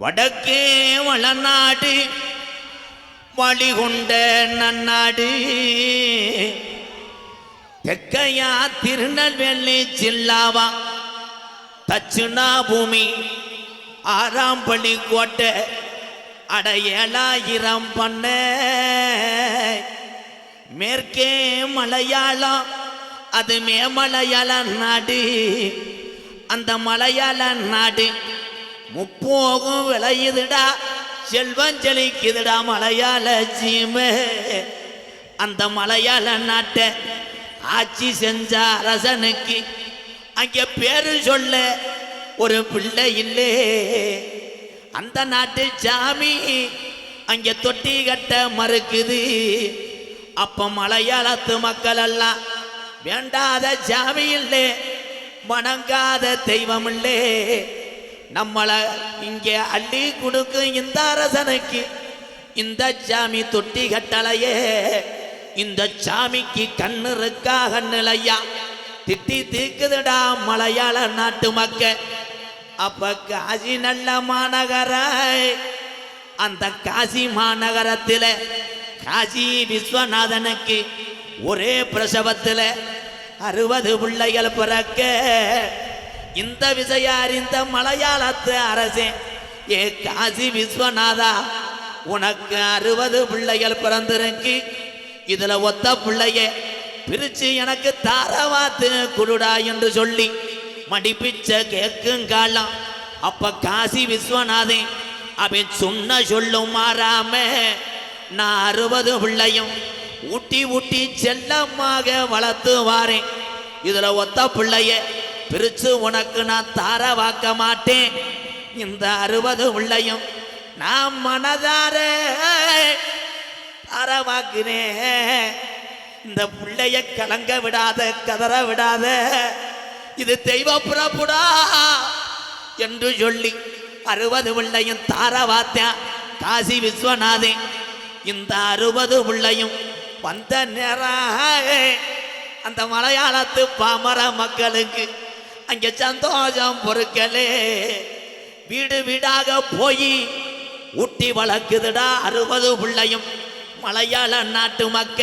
வடக்கே வளநாடு வழிகொண்ட நன்னாடு. தெக்கையா திருநெல்வேலி ஜில்லாவா தச்சுனா பூமி ஆறாம் பள்ளி கோட்டை அட ஏழாயிரம் பண்ண. மேற்கே மலையாளம் அது மேமலையாள நாடு. அந்த மலையாள நாடு முப்போகும் விளையுதுடா செல்வம் செழிக்குதுடா மலையாள சீமை. அந்த மலையாள நாட்டை ஆட்சி செஞ்ச அரசனுக்கு அங்கே பேரு சொல்ல ஒரு பிள்ளை இல்லே. அந்த நாட்டு சாமி அங்கே தொட்டி கட்ட மறுக்குது. அப்போ மலையாளத்து மக்கள் எல்லாம் வேண்டாத சாமி இல்லை வணங்காத தெய்வம் இல்லை. நம்மளை இங்கே அள்ளி கொடுக்கும் இந்த அரசனுக்கு. இந்த சாமி தொட்டி கட்டளையே இந்த சாமிக்கு கண்ணு இருக்கா கண்ணுலையா? திட்டி தீக்குதுடா மலையாள நாட்டு மக்க. அப்ப காசி நல்ல மாநகர அந்த காசி மாநகரத்தில் காசி விஸ்வநாதனுக்கு ஒரே பிரசவத்தில் அறுபது பிள்ளைகள் பிறக்க. இந்த விஷய அறிந்த மலையாளத்து அரசே. ஏ காசி விஸ்வநாதா உனக்கு அறுபது பிள்ளைகள் பிறந்திருக்கு. இதுல ஒத்த பிள்ளைய பிரிச்சு எனக்கு தாரவாத்து குடுடா என்று சொல்லி மடிப்பிச்ச கேட்கும் காலம். அப்ப காசி விஸ்வநாதன் அவன் சொன்ன சொல்லும் மாறாம நான் அறுபது பிள்ளையும் ஊட்டி ஊட்டி செல்லமாக வளர்த்து வாரேன். இதுல ஒத்த பிள்ளைய பிரிச்சு உனக்கு நான் தார வாக்க மாட்டேன் இந்த அறுபது உள்ளையும் நான் மனதார தாரவாக்குனேன். இந்த பிள்ளைய கலங்க விடாத கதற விடாத இது தெய்வ புறப்புடா என்று சொல்லி அறுபது பிள்ளையும் தாரவாத்தேன். காசி விஸ்வநாதன் இந்த அறுபது பிள்ளையும் வந்த நேரம் அந்த மலையாளத்து பாமர மக்களுக்கு அங்கே சந்தோஷம் பொறுக்கலே. வீடு வீடாக போய் ஊட்டி வளர்க்குதுடா அறுபது பிள்ளையும். மலையாள நாட்டு மக்க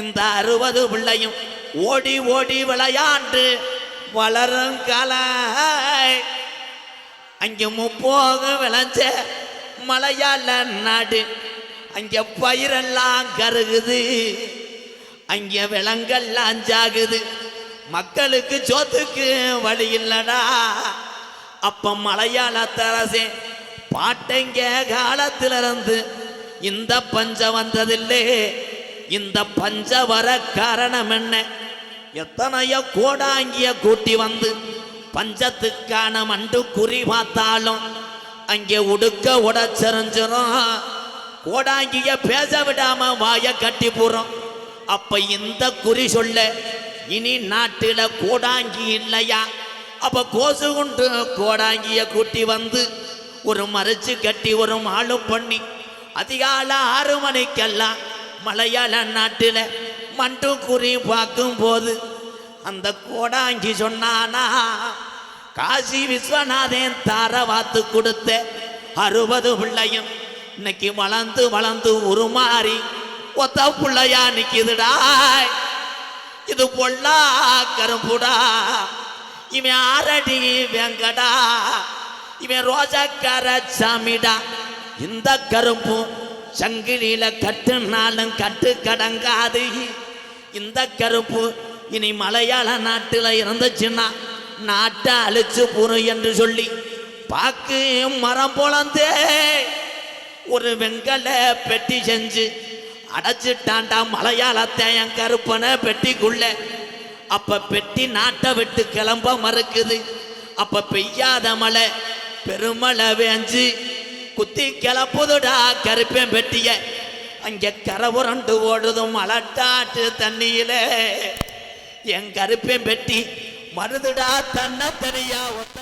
இந்த அறுபது பிள்ளையும் ஓடி ஓடி விளையாண்டு வளரும் கல. அங்கே முப்போக விளைஞ்ச மலையாள நாடு அங்கே பயிரெல்லாம் கருகுது அங்கே விலங்கெல்லாம் ஜாகுது. மக்களுக்கு சோத்துக்கு வழி இல்லடா. அப்ப மலையாள தரசே பாட்டைங்க காலத்திலிருந்து இந்த பஞ்சம் வந்ததில்லே. இந்த பஞ்ச வர காரணம் என்ன? எத்தனையோ கோடாங்கிய கூட்டி வந்து பஞ்சத்துக்கான மண்டு குறி பார்த்தாலும் அங்கே உடுக்க உடச்சரிஞ்சிரும் கோடாங்கிய பேச விடாம வாய கட்டி போறோம் அப்ப இந்த குறி சொல்ல இனி நாட்டில கோடாங்கி இல்லையா? அப்ப கோசு கொண்டு கோடாங்கிய கூட்டி வந்து ஒரு மறைச்சு கட்டி ஒரு மாலு பண்ணி அதிகால ஆறு மணிக்கெல்லாம் மலையாள நாட்டில மண்டு குறி பார்க்கும் போது அந்த கோடாங்கி சொன்னானா காசி விஸ்வநாதன் தார வாத்து கொடுத்த அறுபது பிள்ளையும் இன்னைக்கு வளர்ந்து வளர்ந்து உருமாறி ஒத்த பிள்ளையா நிக்குதுடா. இது பொல்லா கரும்புடா. இவன் ஆரடி வெங்கடா. இவன் ரோஜாக்கார சாமிடா. இந்த கரும்பும் சங்கிலியில கட்டுனாலும் கட்டு கடங்காது. இந்த கருப்பு இனி மலையாள நாட்டில் இருந்துச்சுன்னா நாட்டை அழிச்சு போறோம் என்று சொல்லி பாக்கு மரம் பொழந்தே. ஒரு வெங்கல பெட்டி செஞ்சு அடைச்சிட்டான்டா மலையாளத்தை என் கருப்பனை பெட்டிக்குள்ள. அப்ப பெட்டி நாட்டை விட்டு கிளம்ப மறுக்குது. அப்ப பெய்யாத மழை பெருமழை வேஞ்சு குத்தி கிளப்புதுடா கருப்பேன் பெட்டிய. அங்க கரவுரண்டு ஓடுதும் மலட்டாட்டு தண்ணியில. என் கருப்பேன் பெட்டி மருதுடா தன்ன தனியா ஒத்த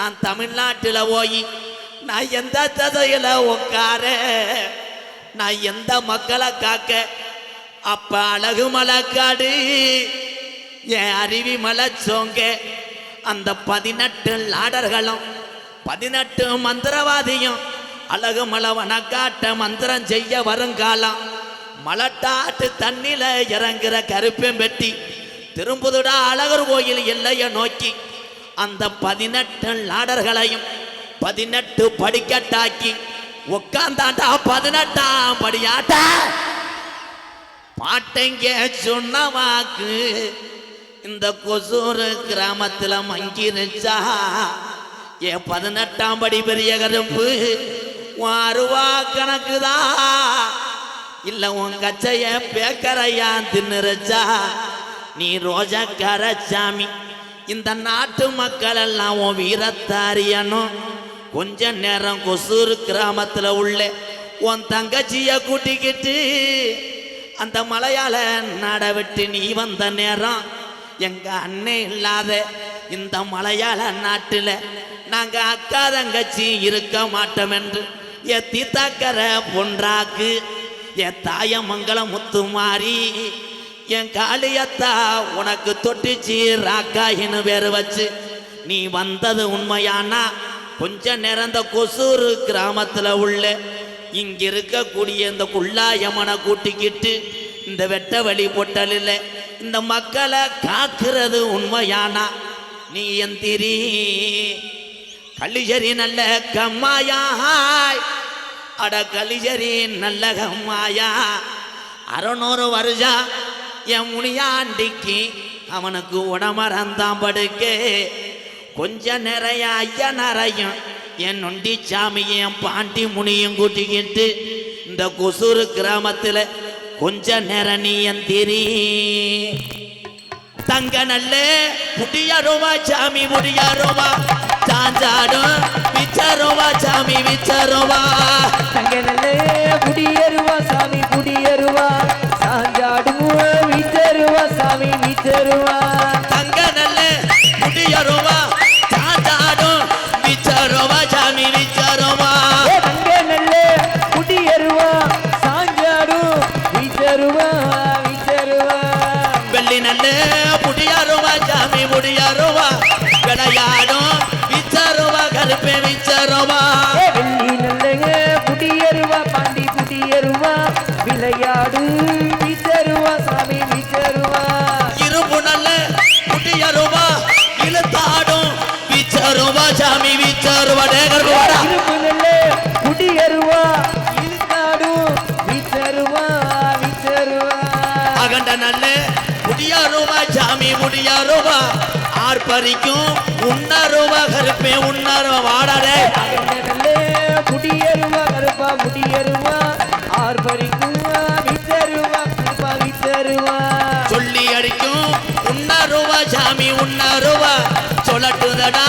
நான் தமிழ்நாட்டில் போய் நான் எந்த ததையில் உட்கார நான் எந்த மக்களை காக்க அப்ப அழகு மலக்காடு என் அருவி மலை சோங்க. அந்த பதினெட்டு லாடர்களும் பதினெட்டு மந்திரவாதியும் அழகு மலை வனக்காட்ட மந்திரம் செய்ய வருங்காலம். மலட்டாட்டு தண்ணில இறங்குற கருப்பம் பெட்டி திரும்புதுடா அழகர் கோயில் எல்லைய நோக்கி. அந்த பதினெட்டு லாடர்களையும் பதினெட்டு படிக்கட்டாக்கி உட்காந்தாண்டா பதினெட்டாம் படியாட்ட. பாட்டைங்க சொன்ன வாக்கு இந்த கொசூர் கிராமத்தில் மங்கிருச்சா? என் பதினெட்டாம் படி பெரிய கருப்பு உன் அருவா கணக்குதா? இல்லை உன் கச்சைய பேக்கரையா தின்னுருச்சா? நீ ரோஜக்கார சாமி இந்த நாட்டு மக்கள் எல்லாம் உன் வீரத்தாரியனும் கொஞ்ச நேரம் கொசூர் கிராமத்துல உள்ள உன் தங்கச்சிய கூட்டிக்கிட்டு அந்த மலையாள நாட விட்டு நீ வந்த நேரம் எங்க அண்ணன் இல்லாத இந்த மலையாள நாட்டுல நாங்க அக்கா தங்கச்சி இருக்க மாட்டோம் என்று என் தீத்தாக்கரை பொன்றாக்கு என் தாயமங்கலம் முத்துமாரி என் காளியத்தா உனக்கு தொட்டுச்சு ராக்காயின்னு வேறு வச்சு நீ வந்தது உண்மையானா? கொஞ்சம் நிறந்த கொசூர் கிராமத்தில் உள்ள இங்க இருக்கக்கூடிய இந்த குள்ளாயமனை கூட்டிக்கிட்டு இந்த வெட்ட வழி பொட்டலில் இந்த மக்களை காக்கிறது உண்மையானா? நீ எந்திரி கலிஜரி நல்ல கம்மாயாய். அட கலிஜரி நல்ல கம்மாயா. அறநூறு வருஷம் என் முனியாண்டிக்கு அவனுக்கு உடமறந்தான் படுக்கு. கொஞ்ச நிறைய ஐயனரையும் என் நொண்டி சாமியும் பாண்டி முனியும் கூட்டிக்கிட்டு இந்த கொசூர் கிராமத்தில் கொஞ்ச நேரம் நீ எந்திரி தங்க நல்ல புடியாரோவா சாமி முடியாரோவா சாஞ்சாடும் விச்சாரோவா சாமி விச்சாரோவா தங்க நல்ல குடியருவா விளையாடும் விச்சாரோவா கருப்பே விச்சாரோவா ஏ வெள்ளி நல்லங்க குடியருவா பாண்டி குடியருவா விளையாடு வீச்சருவா சாமி வீச்சருவா. இரும்பு நல்ல புடியாரோவா இழுத்தாடும் விச்சாரோவா சாமி விச்சாரோவா. டேகர் வாடா இருப்பு நல்ல குடியருவா இழுத்தாடு வீச்சருவா வீச்சருவா. அகண்ட நல்ல முடியாருவா சாமி முடியாருவா ஆர்ப்பரிக்கும் உண்ணாருவா கருப்பே வாடாடே நல்ல குடியருவா கருப்பா முடியருவா ஆர்ப்பரிக்குவா வீச்சருவா கருப்பா வீச்சருவா சொல்லி அடிக்கும். உண்ணாருவா சாமி உண்ணாருவா சொல்லட்டுதடா.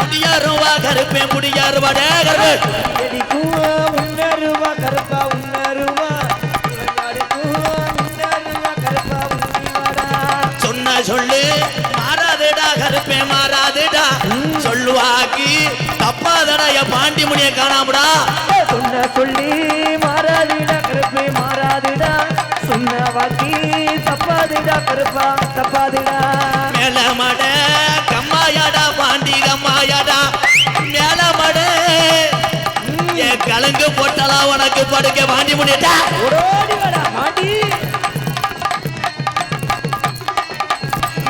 முடியாருவா கருப்பே முடியாருவா டே கருப்பு என் பாண்டி முடிய காணாமடா. சொன்ன சொல்லி மாறாதுடா கருப்பே மாறாதுடா. சொன்ன வாக்கி தப்பாதுடா கருப்பா தப்பாதுடா. மேல மட கம்மாயாடா பாண்டி கம்மாயாடா. மேல மட என் கலங்கு போட்டலா உனக்கு படுக்க பாண்டி வாடா மாட்டி.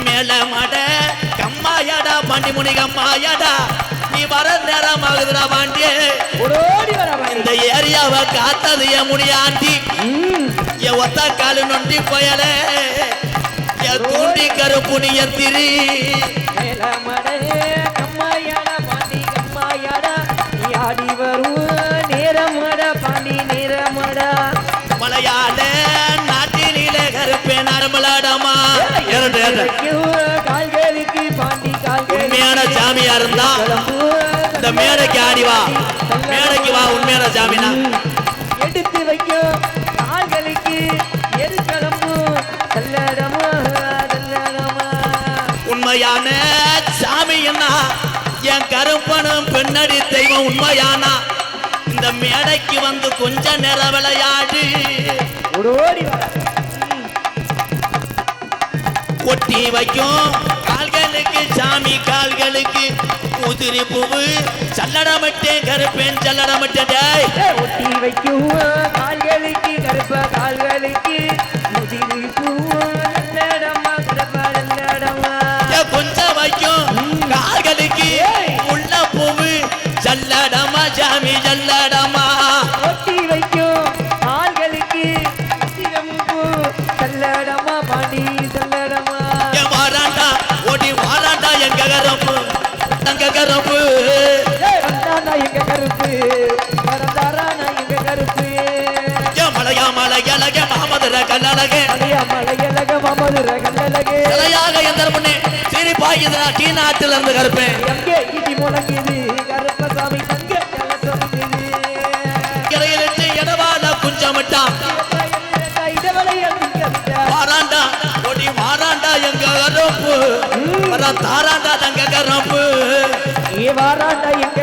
மேல மட கம்மாயாடா பாண்டி முனி கம்மாயாடா. நீ வர நேரம் ஆகுதுடா பாண்டி. இந்த ஏரியாவை காத்தது என் முடியாண்டி என் ஒத்த காலு நொண்டி போயலே. என் தூண்டி கருப்பு நீ திரி. மடையே கம்மாயாடா பாண்டி ஆடி வரும் நேரமடா பாண்டி நேரமடா. மலையாள நாட்டினிலே கருப்பே இரண்டு கால்களுக்கு பாண்டி கால்கள். இருந்தா. இந்த மேடைக்கு ஆடி வா. மேடைக்கு வா உண்மையான சாமினா எடுத்து வைக்கும் கால்களுக்கு எருக்களம்பு தல்லடமா தல்லடமா உண்மையான சாமி என்ன என் கருப்பனும் பெண்ணடி தெய்வம் உண்மையானா. இந்த மேடைக்கு வந்து கொஞ்ச நேரம் விளையாடு. கொட்டி வைக்கும் கால்களுக்கு சாமி கால்களுக்கு. உதிரி பூவு சல்லடமட்டேன் கருப்பேன் சல்லடமட்டேன் ஒட்டி வைக்கும் கால்களுக்கு கருப்ப கால்களுக்கு. எங்க கருப்பு வரந்தாரானா எங்க கருப்பு ஏ, மலையா மலை அழக மாமதுர கல்லழக மலைய மலையழக மாமதுர கல்லழகு சிலையாக எந்த முன்னே சிரிப்பாயுதுனா டீ நாட்டுல இருந்து கருப்பேன். எங்கே இடி முழங்குது கருப்பசாமி தங்க இறையிலிட்டு இடவாட குஞ்சமிட்டான். வாராண்டா ஓடி வாராண்டா எங்க கரம்பு வர தாராண்டா தங்க கரம்பு ஏ வாராண்டா எங்க கருப்பு